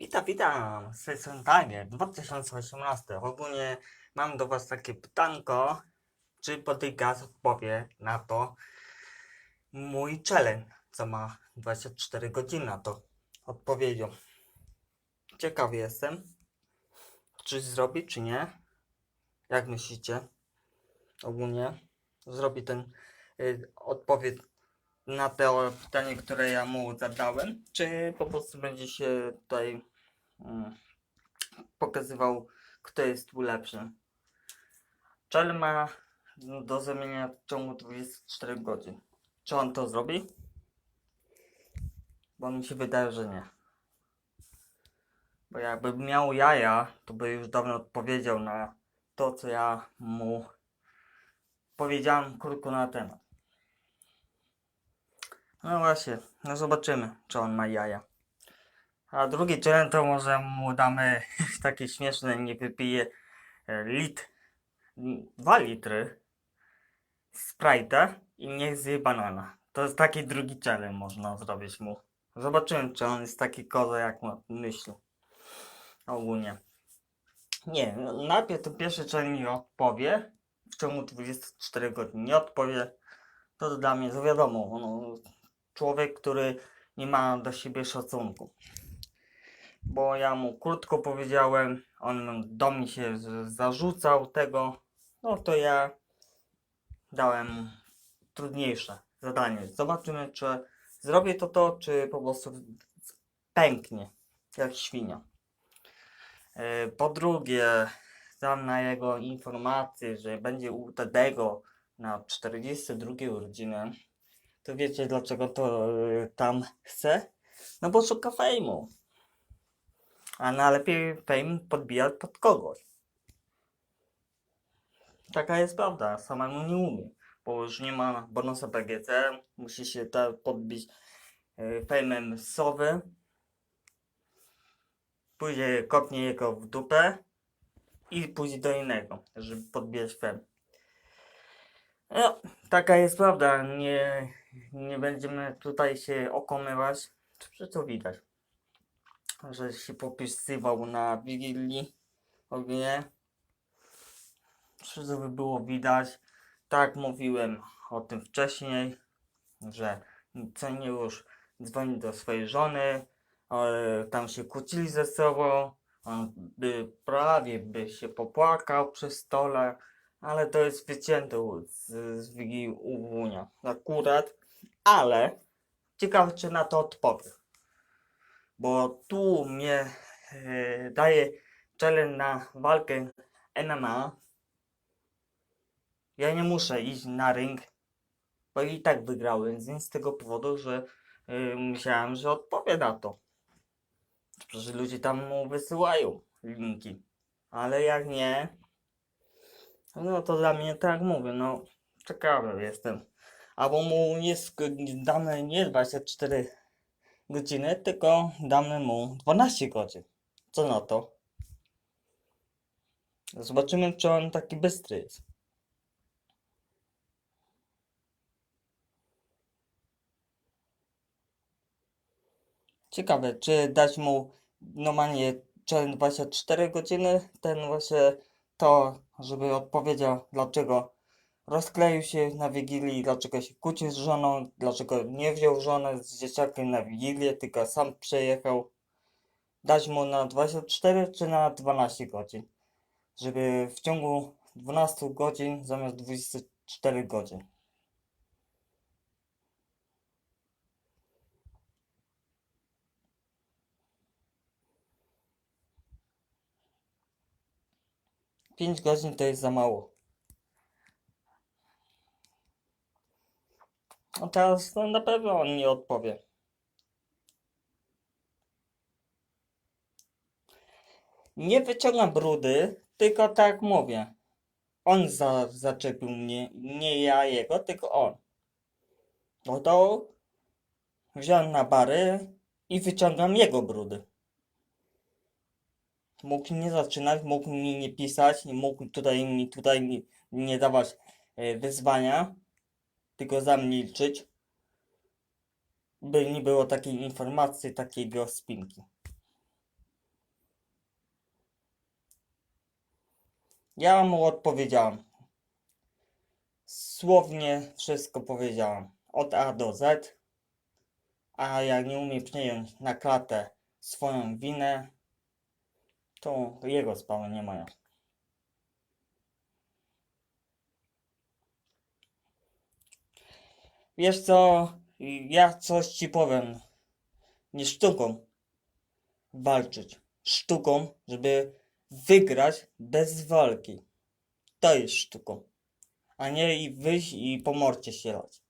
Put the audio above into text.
Witam, witam, z tej strony Tiger 2018. Ogólnie mam do Was takie pytanko, czy Bodygas odpowie na to mój challenge, co ma 24 godziny na to odpowiedzią. Ciekawy jestem, czy zrobi, czy nie. Jak myślicie? Ogólnie zrobi ten y, odpowiedź na to pytanie, które ja mu zadałem, czy po prostu będzie się tutaj mm, pokazywał, kto jest tu lepszy. Czel ma do zamienia w ciągu 24 godzin. Czy on to zrobi? Bo mi się wydaje, że nie. Bo jakby miał jaja, to by już dawno odpowiedział na to, co ja mu powiedziałem krótko na temat. No właśnie, no zobaczymy, czy on ma jaja. A drugi challenge to może mu damy takie śmieszne, nie wypije e, lit, dwa litry Sprite'a i niech zje banana. To jest taki drugi challenge można zrobić mu. Zobaczymy, czy on jest taki koza, jak myśli. Ogólnie. Nie, najpierw ten pierwszy challenge nie odpowie w ciągu 24 godzin. Nie odpowie, to dla mnie, to wiadomo, no, człowiek, który nie ma do siebie szacunku. Bo ja mu krótko powiedziałem, on do mnie się zarzucał tego, no to ja dałem trudniejsze zadanie. Zobaczymy, czy zrobię to to, czy po prostu pęknie, jak świnia. E, Po drugie, dam na jego informację, że będzie u Tedego na 42 urodziny to wiecie dlaczego to y, tam chce? No bo szuka fejmu. A najlepiej fame podbijać pod kogoś. Taka jest prawda, samemu nie umie. Bo już nie ma bonusa BGC, musi się ta podbić y, fejmem sowy. Później kopnie jego w dupę i pójdzie do innego, żeby podbijać fame. No, taka jest prawda, nie, nie będziemy tutaj się okłamywać. Czy to widać? Że się popisywał na Wigilii ogólnie. Czy to by było widać? Tak mówiłem o tym wcześniej, że co nie już dzwoni do swojej żony, ale tam się kłócili ze sobą, on by prawie by się popłakał przy stole, ale to jest wycięte z, z Wigilii u Wunia akurat, ale ciekawe czy na to odpowie. Bo tu mnie e, daje challenge na walkę MMA. Ja nie muszę iść na ring, bo i tak wygrałem, z tego powodu, że e, myślałem, że odpowie na to. Przecież ludzie tam mu wysyłają linki. Ale jak nie, no to dla mnie tak mówię, no ciekawy jestem. Albo mu sk- damy nie 24 godziny, tylko damy mu 12 godzin. Co na to? Zobaczymy, czy on taki bystry jest. Ciekawe, czy dać mu normalnie challenge 24 godziny, ten właśnie to, żeby odpowiedział, dlaczego rozkleił się na Wigilii, dlaczego się kłócił z żoną, dlaczego nie wziął żonę z dzieciakiem na Wigilię, tylko sam przyjechał. Dać mu na 24 czy na 12 godzin, żeby w ciągu 12 godzin zamiast 24 godzin. Pięć godzin to jest za mało. No teraz no, na pewno on nie odpowie. Nie wyciągam brudy, tylko tak mówię. On za, zaczepił mnie, nie ja jego, tylko on. No to wziąłem na bary i wyciągam jego brudy mógł nie zaczynać, mógł mi nie pisać, mógł tutaj mi tutaj nie, dawać e, wyzwania, tylko zamilczyć, by nie było takiej informacji, takiej spinki. Ja mu odpowiedziałam. Słownie wszystko powiedziałam. Od A do Z. A ja nie umiem przyjąć na klatę swoją winę, to jego sprawy nie mają. Wiesz co, ja coś ci powiem. Nie sztuką walczyć. Sztuką, żeby wygrać bez walki. To jest sztuką. A nie i wyjść i po morcie się lać.